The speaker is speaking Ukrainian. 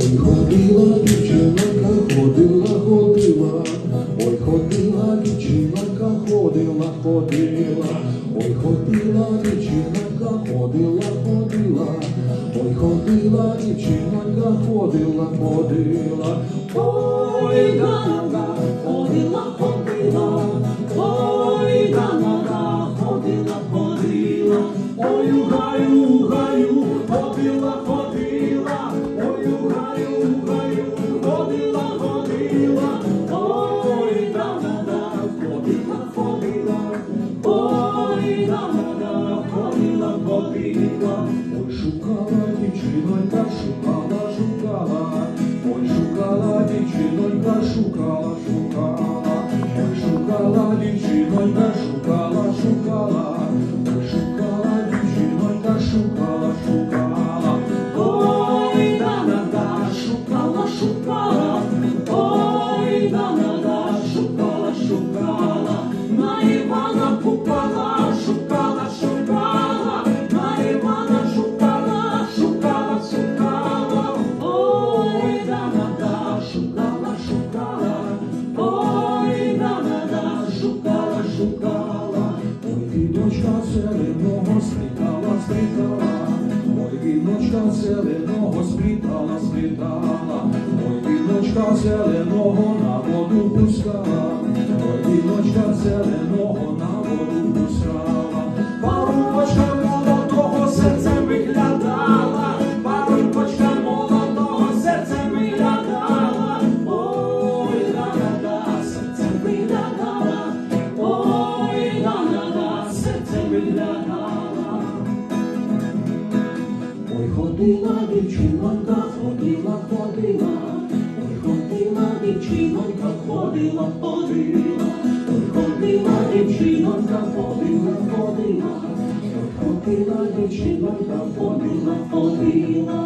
Ой, ходила дівчинка, ходила, ходила, ой, ходила дівчинка, ходила, ходила, ой, ходила дівчинка, ходила, ходила, ой, ходила дівчинка, ходила, ходила, Ой, да-да, ходила. ой, шукала дівчинонька, шукала, шукала, ой, шукала дівчинонька, шукала, шукала, ой, шукала дівчинонька, шукала, шукала, зеленого сплітала, сплітала, ой, віночка зеленого сплітала, сплітала, ой, віночка зеленого на воду пускала, ой, віночка зеленого ходила дівчинонька, ходила, ходила, Ой, ходила дівчинонька, ходила, ходила, ой, ходила дівчинонька, ходила, ходила, ой, ходила дівчинонька, ходила.